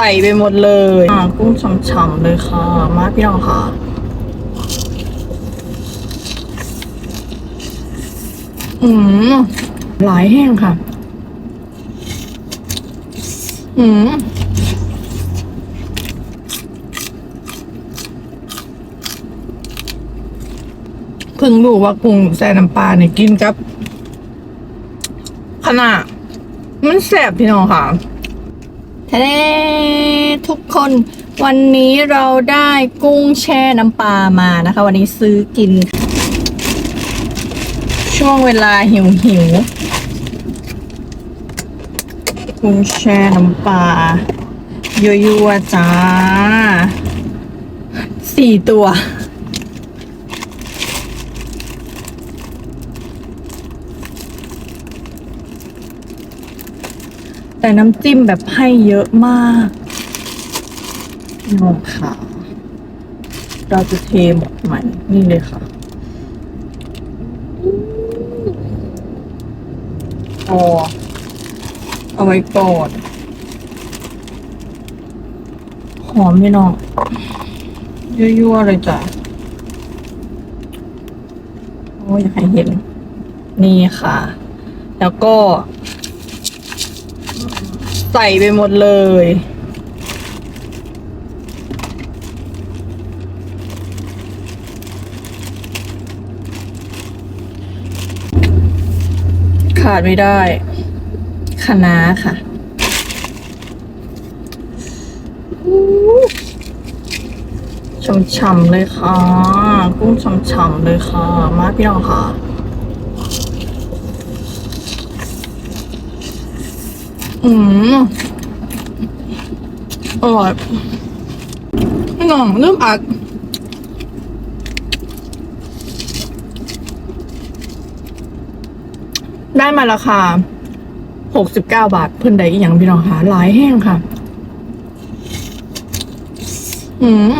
ใส่ไปหมดเลยอ่ากุ้งฉ่ำๆเลยค่ะ มาพี่น้องค่ะอืมหลายแห้งค่ะ อืมเพิ่งรู้ว่ากุ้งแซ่น้ำปลาเนี่ยกินกับขนาดมันแสบพี่น้องค่ะ ทะเลทุกคนวันนี้เราได้กุ้งแช่น้ำปลามานะคะ วันนี้ซื้อกิน ช่วงเวลาหิวหิวกุ้งแช่น้ำปลายั่วๆจ้าสี่ตัว แต่น้ำจิ้มแบบให้เยอะมากพี่น้องค่ะเราจะเทหมดมันนี่เลยค่ะพอเอาไว้ก่อนหอมพี่น้องยั่วๆเลยจ้ะโอ้ยอยากให้เห็น นี่ค่ะ แล้วก็ ใส่ไปหมดเลย ขาดไม่ได้คะน้าค่ะช่ำๆเลยค่ะ กุ้งช่ำๆเลยค่ะ มาพี่น้องค่ะ อืมอร่อยพี่น้องเริ่มอัดได้มาราคาหกสิบเก้าบาท เพิ่นได้อีกอย่างพี่น้องค่ะหลายแห้งค่ะ อืม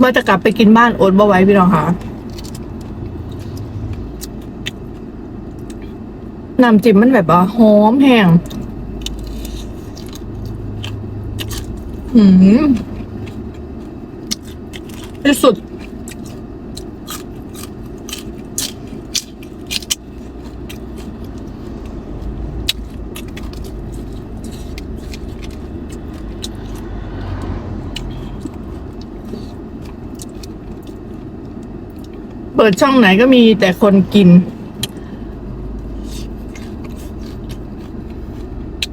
ว่าจะกลับไปกินบ้านอดบ่ไหว้พี่น้องค่ะน้ำจิ้มมันแบบว่าหอมแห้งหืมที่สุด เปิดช่องไหนก็มีแต่คนกิน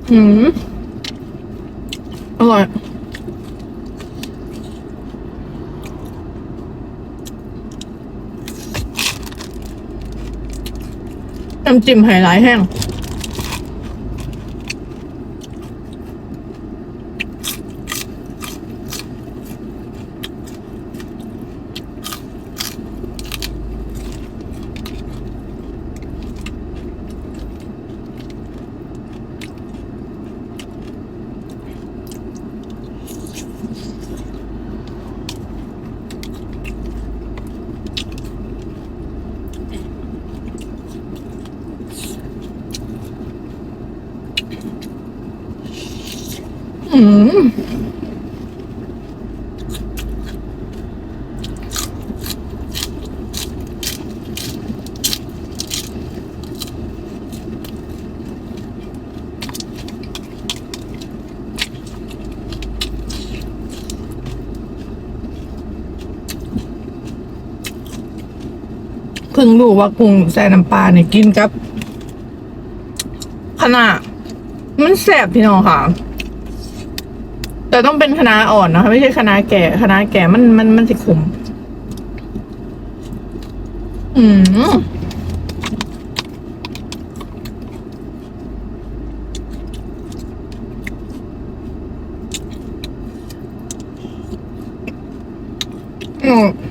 หืม อร่อย น้ำจิ้มไฮไลท์แห้ง อืมพิ่งรู้ว่ากุ้งแซ่น้ำปลาเนี่ยกินกับขนาดมันแสบพี่น้องค่ะ แต่ต้องเป็นคณะอ่อนนะคะไม่ใช่คณะแก่คณะแก่มันมันมันสิขมอืมอืม